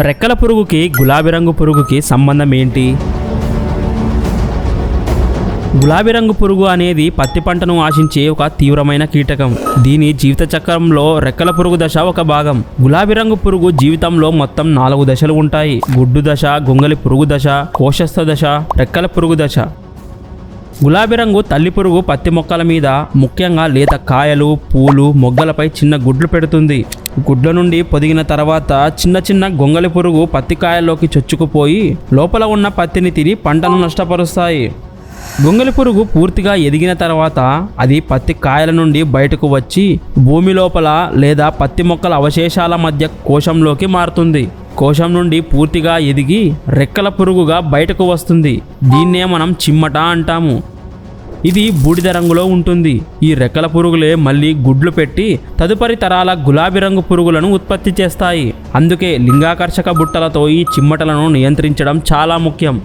రెక్కల పురుగుకి గులాబీ రంగు పురుగుకి సంబంధం ఏంటి? గులాబీ రంగు పురుగు అనేది పత్తి పంటను ఆశించే ఒక తీవ్రమైన కీటకం. దీని జీవిత చక్రంలో రెక్కల పురుగు దశ ఒక భాగం. గులాబీ రంగు పురుగు జీవితంలో మొత్తం నాలుగు దశలు ఉంటాయి. గుడ్డు దశ గొంగలి పురుగు దశ కోశస్థ దశ రెక్కల పురుగు దశ. గులాబీ రంగు తల్లి పురుగు పత్తి మొక్కల మీద ముఖ్యంగా లేత కాయలు పూలు మొగ్గలపై చిన్న గుడ్లు పెడుతుంది. గుడ్ల నుండి పొదిగిన తర్వాత చిన్న చిన్న గొంగలి పురుగు పత్తి కాయల్లోకి చొచ్చుకుపోయి లోపల ఉన్న పత్తిని తిని పంటను నష్టపరుస్తాయి. గొంగలి పురుగు పూర్తిగా ఎదిగిన తర్వాత అది పత్తి కాయల నుండి బయటకు వచ్చి భూమి లోపల లేదా పత్తి మొక్కల అవశేషాల మధ్య కోశంలోకి మారుతుంది. కోశం నుండి పూర్తిగా ఎదిగి రెక్కల పురుగుగా బయటకు వస్తుంది. దీన్నే మనం చిమ్మట అంటాము. ఇది బూడిద రంగులో ఉంటుంది. ఈ రెక్కల పురుగులే మళ్ళీ గుడ్లు పెట్టి తదుపరి తరాల గులాబీ రంగు పురుగులను ఉత్పత్తి చేస్తాయి. అందుకే లింగాకర్షక బుట్టలతో ఈ చిమ్మటలను నియంత్రించడం చాలా ముఖ్యం.